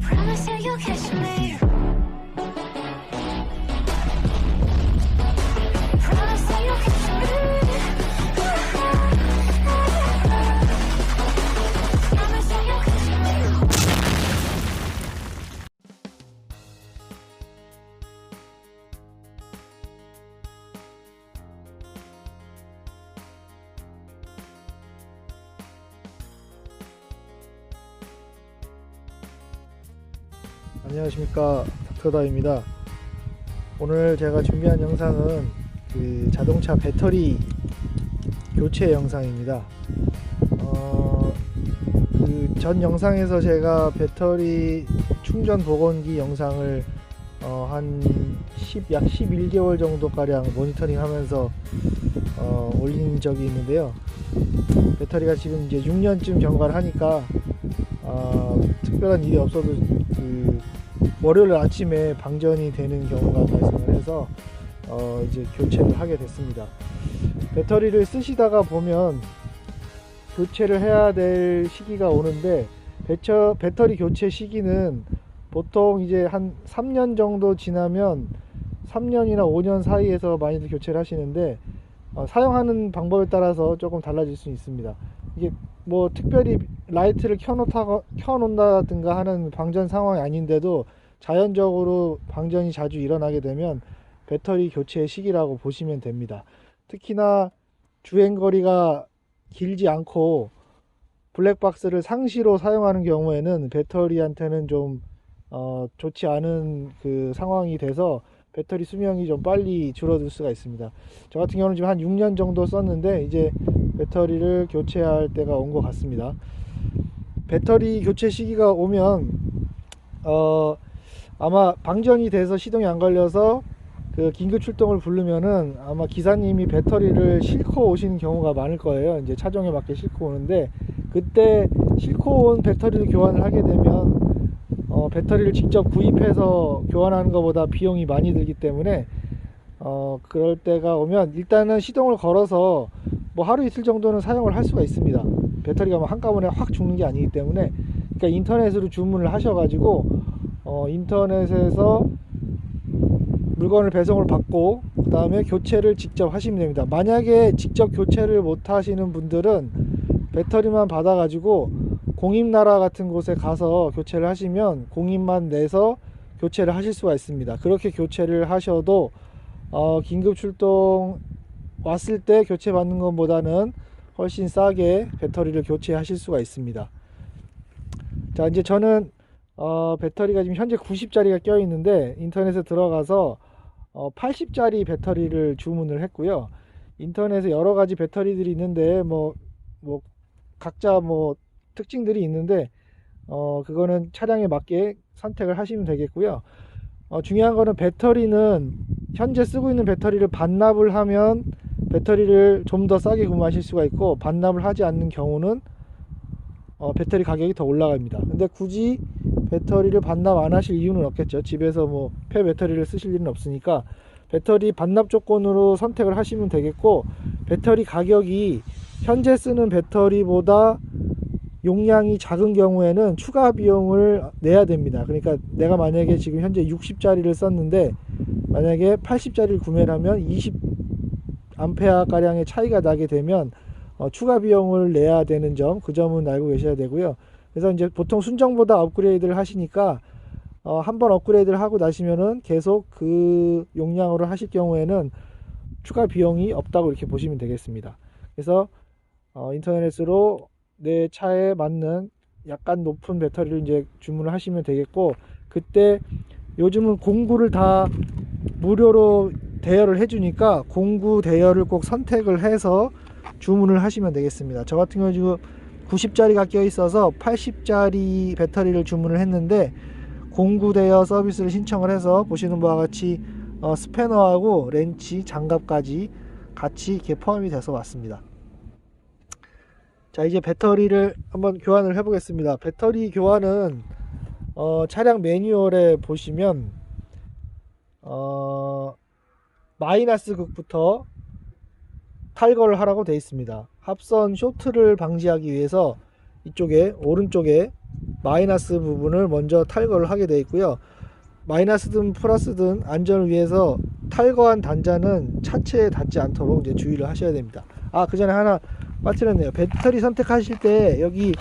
Promise that you'll catch me. 안녕하십니까. 닥터다입니다. 오늘 제가 준비한 영상은 그 자동차 배터리 교체 영상입니다. 어, 그 전 영상에서 제가 배터리 충전 복원기 영상을 어, 한 10, 약 11개월 정도 가량 모니터링 하면서 어, 올린 적이 있는데요. 배터리가 지금 이제 6년쯤 경과를 하니까 어, 특별한 일이 없어도 그 월요일 아침에 방전이 되는 경우가 발생을 해서 어, 이제 교체를 하게 됐습니다. 배터리를 쓰시다가 보면 교체를 해야 될 시기가 오는데 배처, 배터리 교체 시기는 보통 이제 한 3년 정도 지나면 3년이나 5년 사이에서 많이들 교체를 하시는데 어, 사용하는 방법에 따라서 조금 달라질 수 있습니다. 이게 뭐 특별히 라이트를 켜놓다 켜놓는다든가 하는 방전 상황이 아닌데도 자연적으로 방전이 자주 일어나게 되면 배터리 교체 시기라고 보시면 됩니다. 특히나 주행 거리가 길지 않고 블랙박스를 상시로 사용하는 경우에는 배터리한테는 좀 어, 좋지 않은 그 상황이 돼서 배터리 수명이 좀 빨리 줄어들 수가 있습니다. 저 같은 경우는 지금 한 6년 정도 썼는데 이제 배터리를 교체할 때가 온 것 같습니다. 배터리 교체 시기가 오면 어 아마 방전이 돼서 시동이 안 걸려서 그 긴급 출동을 부르면은 아마 기사님이 배터리를 싣고 오시는 경우가 많을 거예요. 이제 차종에 맞게 싣고 오는데 그때 싣고 온 배터리를 교환을 하게 되면 어, 배터리를 직접 구입해서 교환하는 것보다 비용이 많이 들기 때문에 어, 그럴 때가 오면 일단은 시동을 걸어서 뭐 하루 이틀 정도는 사용을 할 수가 있습니다. 배터리가 뭐 한꺼번에 확 죽는 게 아니기 때문에 그러니까 인터넷으로 주문을 하셔가지고 어, 인터넷에서 물건을 배송을 받고 그 다음에 교체를 직접 하시면 됩니다. 만약에 직접 교체를 못 하시는 분들은 배터리만 받아 가지고 공임나라 같은 곳에 가서 교체를 하시면 공임만 내서 교체를 하실 수가 있습니다. 그렇게 교체를 하셔도 어, 긴급 출동 왔을 때 교체 받는 것보다는 훨씬 싸게 배터리를 교체하실 수가 있습니다. 자 이제 저는 어, 배터리가 지금 현재 90짜리가 껴 있는데 인터넷에 들어가서 어, 80짜리 배터리를 주문을 했고요. 인터넷에 여러 가지 배터리들이 있는데 뭐 뭐 각자 뭐 특징들이 있는데 어 그거는 차량에 맞게 선택을 하시면 되겠고요. 어, 중요한 거는 배터리는 현재 쓰고 있는 배터리를 반납을 하면 배터리를 좀 더 싸게 구매하실 수가 있고 반납을 하지 않는 경우는 어, 배터리 가격이 더 올라갑니다. 근데 굳이 배터리를 반납 안 하실 이유는 없겠죠. 집에서 뭐 폐 배터리를 쓰실 일은 없으니까 배터리 반납 조건으로 선택을 하시면 되겠고 배터리 가격이 현재 쓰는 배터리보다 용량이 작은 경우에는 추가 비용을 내야 됩니다. 그러니까 내가 만약에 지금 현재 60짜리를 썼는데 만약에 80짜리를 구매를 하면 20 암페아 가량의 차이가 나게 되면 어, 추가 비용을 내야 되는 점 그 점은 알고 계셔야 되고요. 그래서 이제 보통 순정보다 업그레이드를 하시니까 어, 한번 업그레이드를 하고 나시면은 계속 그 용량으로 하실 경우에는 추가 비용이 없다고 이렇게 보시면 되겠습니다. 그래서 어, 인터넷으로 내 차에 맞는 약간 높은 배터리를 이제 주문을 하시면 되겠고 그때 요즘은 공구를 다 무료로 대여를 해주니까 공구 대여를 꼭 선택을 해서 주문을 하시면 되겠습니다. 저 같은 경우 지금 90짜리가 껴 있어서 80짜리 배터리를 주문을 했는데 공구 대여 서비스를 신청을 해서 보시는 바와 같이 어, 스패너하고 렌치, 장갑까지 같이 이렇게 포함이 돼서 왔습니다. 자 이제 배터리를 한번 교환을 해보겠습니다. 배터리 교환은 어, 차량 매뉴얼에 보시면 어, 마이너스 극부터 탈거를 하라고 되어 있습니다. 합선 쇼트를 방지하기 위해서 이쪽에 오른쪽에 마이너스 부분을 먼저 탈거를 하게 되어 있고요. 마이너스든 플러스든 안전을 위해서 탈거한 단자는 차체에 닿지 않도록 이제 주의를 하셔야 됩니다. 아, 그 전에 하나 빠뜨렸네요. 배터리 선택하실 때 여기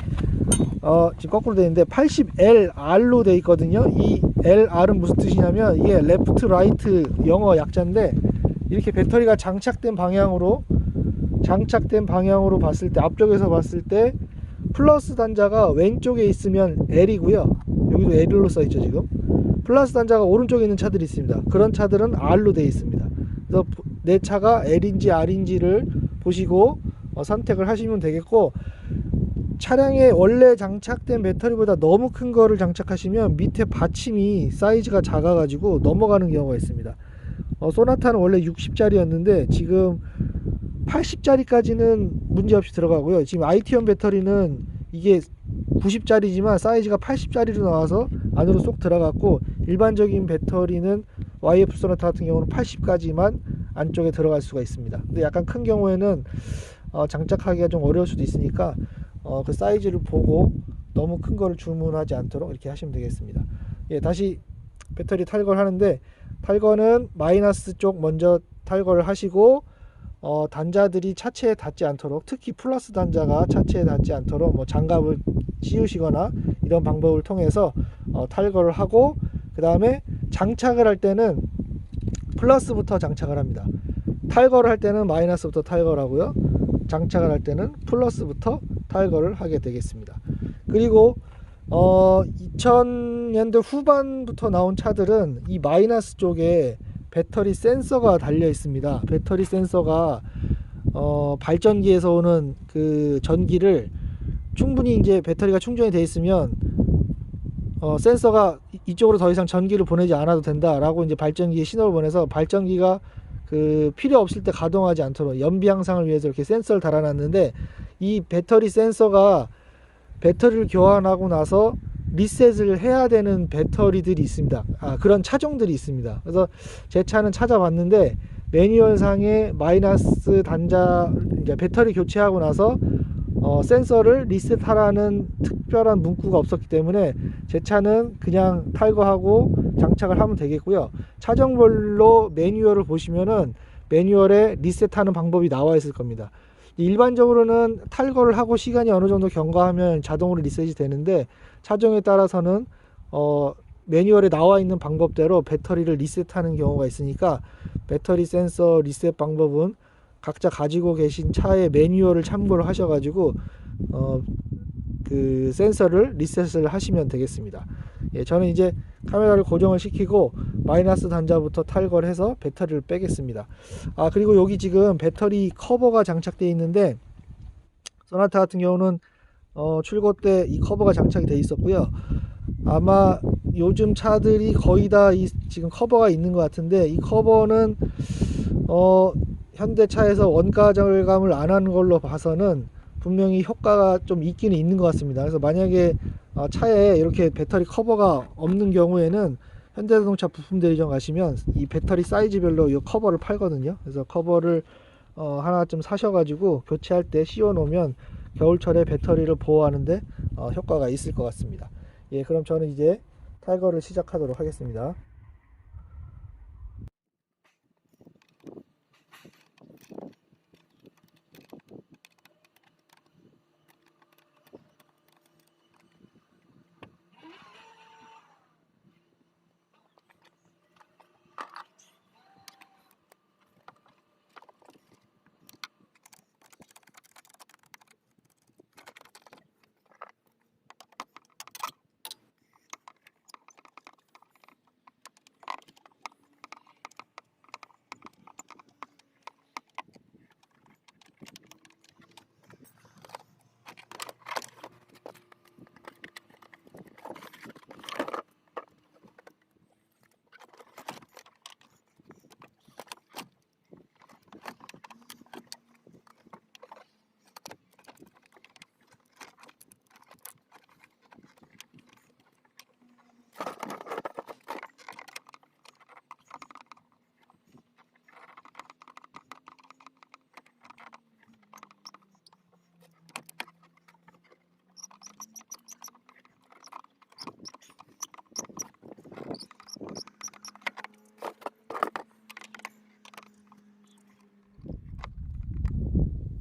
어, 지금 거꾸로 되어 있는데 80LR로 되어 있거든요. 이 LR은 무슨 뜻이냐면 이게 레프트 라이트 영어 약자인데 이렇게 배터리가 장착된 방향으로 장착된 방향으로 봤을 때 앞쪽에서 봤을 때 플러스 단자가 왼쪽에 있으면 L이고요. 여기도 L로 써 있죠, 지금. 플러스 단자가 오른쪽에 있는 차들이 있습니다. 그런 차들은 R로 되어 있습니다. 그래서 내 차가 L인지 R인지를 보시고 어, 선택을 하시면 되겠고 차량에 원래 장착된 배터리보다 너무 큰 거를 장착하시면 밑에 받침이 사이즈가 작아가지고 넘어가는 경우가 있습니다. 어, 소나타는 원래 60짜리였는데 지금 80짜리까지는 문제없이 들어가고요. 지금 IT온 배터리는 이게 90짜리지만 사이즈가 80짜리로 나와서 안으로 쏙 들어갔고 일반적인 배터리는 YF 소나타 같은 경우는 80까지만 안쪽에 들어갈 수가 있습니다. 근데 약간 큰 경우에는 어, 장착하기가 좀 어려울 수도 있으니까 어, 그 사이즈를 보고 너무 큰 거를 주문하지 않도록 이렇게 하시면 되겠습니다. 예, 다시 배터리 탈거를 하는데 탈거는 마이너스 쪽 먼저 탈거를 하시고 어, 단자들이 차체에 닿지 않도록 특히 플러스 단자가 차체에 닿지 않도록 뭐 장갑을 씌우시거나 이런 방법을 통해서 어, 탈거를 하고 그 다음에 장착을 할 때는 플러스부터 장착을 합니다. 탈거를 할 때는 마이너스부터 탈거를 하고요. 장착을 할 때는 플러스부터 탈거를 하게 되겠습니다. 그리고 어 2000년대 후반부터 나온 차들은 이 마이너스 쪽에 배터리 센서가 달려 있습니다. 배터리 센서가 어 발전기에서 오는 그 전기를 충분히 이제 배터리가 충전이 돼 있으면 어 센서가 이- 이쪽으로 더 이상 전기를 보내지 않아도 된다라고 이제 발전기에 신호를 보내서 발전기가 그 필요 없을 때 가동하지 않도록 연비 향상을 위해서 이렇게 센서를 달아놨는데 이 배터리 센서가 배터리를 교환하고 나서 리셋을 해야 되는 배터리들이 있습니다. 아, 그런 차종들이 있습니다. 그래서 제 차는 찾아봤는데 매뉴얼상에 마이너스 단자 이제 배터리 교체하고 나서 어, 센서를 리셋하라는 특별한 문구가 없었기 때문에 제 차는 그냥 탈거하고 장착을 하면 되겠고요. 차종별로 매뉴얼을 보시면은 매뉴얼에 리셋하는 방법이 나와 있을 겁니다. 일반적으로는 탈거를 하고 시간이 어느 정도 경과하면 자동으로 리셋이 되는데 차종에 따라서는 어, 매뉴얼에 나와 있는 방법대로 배터리를 리셋하는 경우가 있으니까 배터리 센서 리셋 방법은 각자 가지고 계신 차의 매뉴얼을 참고를 하셔가지고 어, 그 센서를 리셋을 하시면 되겠습니다. 예, 저는 이제 카메라를 고정을 시키고 마이너스 단자부터 탈거를 해서 배터리를 빼겠습니다. 아 그리고 여기 지금 배터리 커버가 장착되어 있는데 소나타 같은 경우는 어, 출고 때 이 커버가 장착이 되어 있었고요. 아마 요즘 차들이 거의 다 이 지금 커버가 있는 것 같은데 이 커버는 어, 현대차에서 원가 절감을 안 하는 걸로 봐서는 분명히 효과가 좀 있기는 있는 것 같습니다. 그래서 만약에 어, 차에 이렇게 배터리 커버가 없는 경우에는 현대자동차 부품 대리점 가시면 이 배터리 사이즈별로 이 커버를 팔거든요. 그래서 커버를 어, 하나 좀 사셔가지고 교체할 때 씌워 놓으면 겨울철에 배터리를 보호하는데 어, 효과가 있을 것 같습니다. 예, 그럼 저는 이제 탈거를 시작하도록 하겠습니다.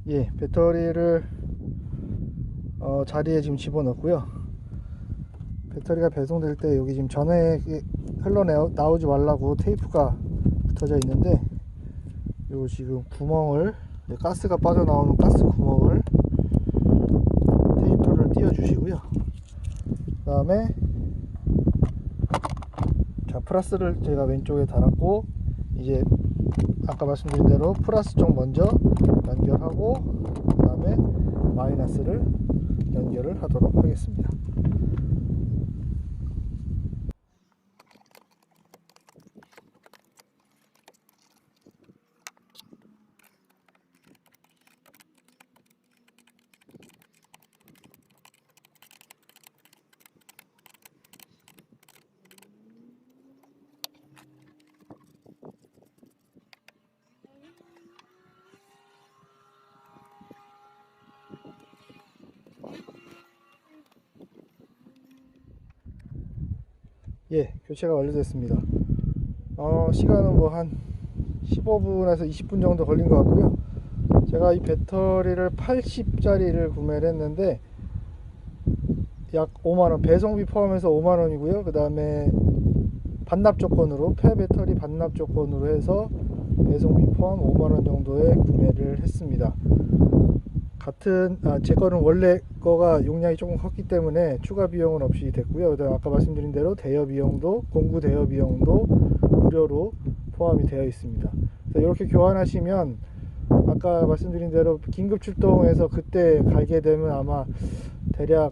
예, 배터리를 어, 자리에 지금 집어넣고요. 배터리가 배송될 때 여기 지금 전에 흘러 나오지 말라고 테이프가 붙어져 있는데 요 지금 구멍을 네, 가스가 빠져나오는 가스 구멍을 테이프를 띄워 주시고요. 그 다음에 자 플러스를 제가 왼쪽에 달았고 이제 아까 말씀드린 대로 플러스 쪽 먼저 연결하고 그 다음에 마이너스를 연결을 하도록 하겠습니다. 예, 교체가 완료됐습니다. 어, 시간은 뭐 한 15분에서 20분 정도 걸린 것 같고요. 제가 이 배터리를 80짜리를 구매를 했는데 약 5만원, 배송비 포함해서 5만원이고요. 그 다음에 반납 조건으로, 폐 배터리 반납 조건으로 해서 배송비 포함 5만원 정도에 구매를 했습니다. 같은 아, 제 거는 원래 거가 용량이 조금 컸기 때문에 추가 비용은 없이 됐고요. 그다음 아까 말씀드린 대로 대여 비용도 공구 대여 비용도 무료로 포함이 되어 있습니다. 이렇게 교환하시면 아까 말씀드린 대로 긴급 출동해서 그때 가게 되면 아마 대략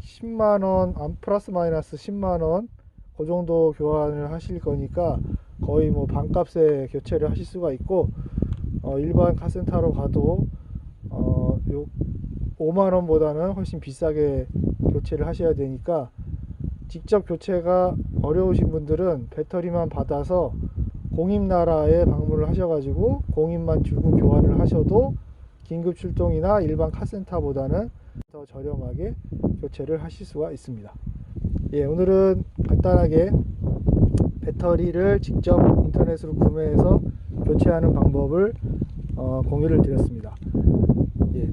10만 원, 안- 플러스 마이너스 10만 원, 그 정도 교환을 하실 거니까 거의 뭐 반값에 교체를 하실 수가 있고 어, 일반 카센터로 가도 어, 요 5만 원보다는 훨씬 비싸게 교체를 하셔야 되니까 직접 교체가 어려우신 분들은 배터리만 받아서 공입나라에 방문을 하셔가지고 공입만 주고 교환을 하셔도 긴급 출동이나 일반 카센터보다는 더 저렴하게 교체를 하실 수가 있습니다. 예, 오늘은 간단하게 배터리를 직접 인터넷으로 구매해서 교체하는 방법을 어, 공유를 드렸습니다.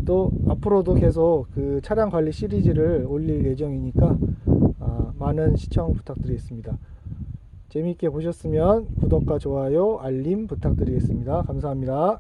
예, 또 앞으로도 계속 그 차량 관리 시리즈를 올릴 예정이니까 아, 많은 시청 부탁드리겠습니다. 재미있게 보셨으면 구독과 좋아요, 알림 부탁드리겠습니다. 감사합니다.